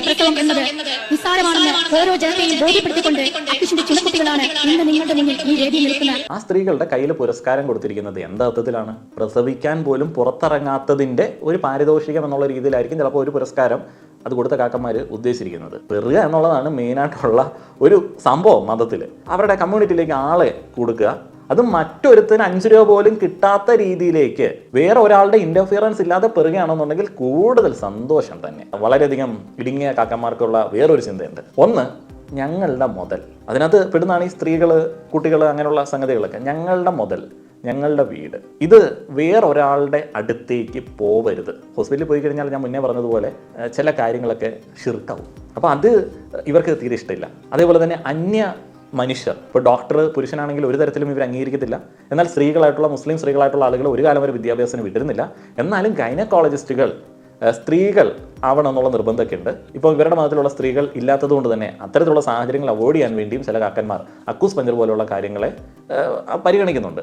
വീട്ടിലെ പ്രസവം എന്നത് നിസ്സാരമാണെന്ന് ഓരോ ജനത്തെയും ബോധ്യപ്പെടുത്തിക്കൊണ്ട് അക്കിഷിന്റെ ചില കുട്ടികളാണ് ഇന്ന് നിങ്ങളുടെ മുന്നിൽ ഈ വേദിയിൽ നിൽക്കുന്നത്. ആ സ്ത്രീകളുടെ കയ്യിൽ പുരസ്കാരം കൊടുത്തിരിക്കുന്നത് എന്താ അർത്ഥത്തിലാണ്? പ്രസവിക്കാൻ പോലും പുറത്തിറങ്ങാത്തതിന്റെ ഒരു പാരിതോഷികം എന്നുള്ള രീതിയിലായിരിക്കും ചിലപ്പോൾ ഒരു പുരസ്കാരം അത് കൊടുത്ത കാക്കന്മാർ ഉദ്ദേശിച്ചിരിക്കുന്നത്. പെറുക എന്നുള്ളതാണ് മെയിനായിട്ടുള്ള ഒരു സംഭവം മതത്തിൽ അവരുടെ കമ്മ്യൂണിറ്റിയിലേക്ക് ആളെ കൊടുക്കുക അത് മറ്റൊരുത്തിന് അഞ്ച് രൂപ പോലും കിട്ടാത്ത രീതിയിലേക്ക് വേറെ ഒരാളുടെ ഇന്റർഫിയറൻസ് ഇല്ലാതെ പെറുകയാണെന്നുണ്ടെങ്കിൽ കൂടുതൽ സന്തോഷം തന്നെ. വളരെയധികം ഇടുങ്ങിയ കാക്കന്മാർക്കുള്ള വേറൊരു ചിന്തയുണ്ട്. ഒന്ന് ഞങ്ങളുടെ മുതൽ. അതിനകത്ത് പെടുന്നതാണ് ഈ സ്ത്രീകൾ കുട്ടികൾ അങ്ങനെയുള്ള സംഗതികളൊക്കെ. ഞങ്ങളുടെ മുതൽ ഞങ്ങളുടെ വീട്. ഇത് വേറൊരാളുടെ അടുത്തേക്ക് പോവരുത്. ഹോസ്പിറ്റലിൽ പോയി കഴിഞ്ഞാൽ ഞാൻ മുന്നേ പറഞ്ഞതുപോലെ ചില കാര്യങ്ങളൊക്കെ ഷിർക്കാവും അപ്പോൾ അത് ഇവർക്ക് തീരെ ഇഷ്ടമില്ല. അതേപോലെ തന്നെ അന്യ മനുഷ്യർ. ഇപ്പോൾ ഡോക്ടർ പുരുഷനാണെങ്കിൽ ഒരു തരത്തിലും ഇവർ അംഗീകരിക്കത്തില്ല. എന്നാൽ സ്ത്രീകളായിട്ടുള്ള മുസ്ലിം സ്ത്രീകളായിട്ടുള്ള ആളുകൾ ഒരു കാലം വരെ വിദ്യാഭ്യാസത്തിന് വിട്ടിരുന്നില്ല. എന്നാലും ഗൈനക്കോളജിസ്റ്റുകൾ സ്ത്രീകൾ ആവണം എന്നുള്ള നിർബന്ധമൊക്കെ ഉണ്ട് ഇപ്പോൾ ഇവരുടെ മതത്തിലുള്ള സ്ത്രീകൾ ഇല്ലാത്തതുകൊണ്ട് തന്നെ അത്തരത്തിലുള്ള സാഹചര്യങ്ങൾ അവോയ്ഡ് ചെയ്യാൻ വേണ്ടിയും ചില കാക്കന്മാർ അക്കൂസ് പഞ്ചർ പോലുള്ള കാര്യങ്ങളെ പരിഗണിക്കുന്നുണ്ട്.